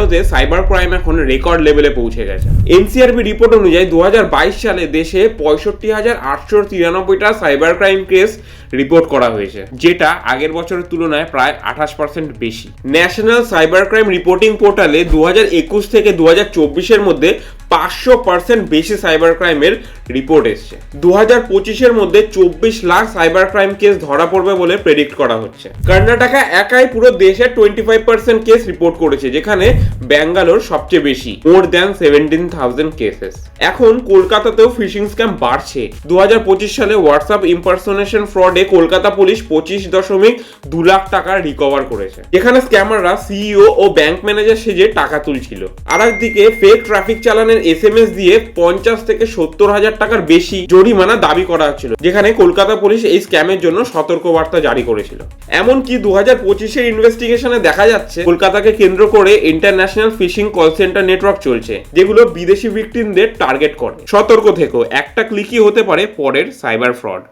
ভারতে cyber crime এখন record লেভেলে পৌঁছে গেছে। এনসিআরবি রিপোর্ট অনুযায়ী দু সালে দেশে পঁয়ষট্টি হাজার আটশো তিরানব্বইটা সাইবার ক্রাইম কেস রিপোর্ট করা হয়েছে, যেটা আগের বছরের তুলনায় প্রায় আঠাশ পার্সেন্ট বেশি। ন্যাশনাল সাইবার ক্রাইম রিপোর্টিং পোর্টালে দু থেকে দু চব্বিশের মধ্যে পাঁচশো পার্সেন্ট বেশি সাইবার ক্রাইমের রিপোর্ট এসছে। দু হাজার পঁচিশের মধ্যে চব্বিশ লাখ সাইবার ক্রাইম কেস ধরা পড়বে বলে প্রেডিক্ট করা হচ্ছে। কর্ণাটকা একাই পুরো দেশে twenty five percent case report করেছে, যেখানে ব্যাঙ্গালোর সবচেয়ে বেশি more than seventeen thousand cases এখন কলকাতাতেও ফিশিং স্ক্যাম বাড়ছে। দু হাজার পঁচিশ সালে হোয়াটসঅ্যাপ ইম্পারসোনেশন ফ্রডে কলকাতা পুলিশ পঁচিশ দশমিক দু লাখ টাকা রিকভার করেছে। যেখানে স্ক্যামাররা সিইও ও ব্যাংক ম্যানেজার সেজে টাকা তুলছিল। আর একদিকে ফেক ট্রাফিক চালানের এস এম এস দিয়ে পঞ্চাশ থেকে সত্তর হাজার টাকার বেশি জরিমানা দাবি করা হচ্ছিল, যেখানে কলকাতা পুলিশ এই স্ক্যামের জন্য সতর্কবার্তা জারি করেছিল। এমনকি দু হাজার পঁচিশের ইনভেস্টিগেশনে দেখা যাচ্ছে, কলকাতাকে কেন্দ্র করে international phishing call centre network চলছে, যেগুলো বিদেশি ভিকটিমদের টার্গেট করে। সতর্ক থেকো, একটা ক্লিকই হতে পারে পরের সাইবার ফ্রড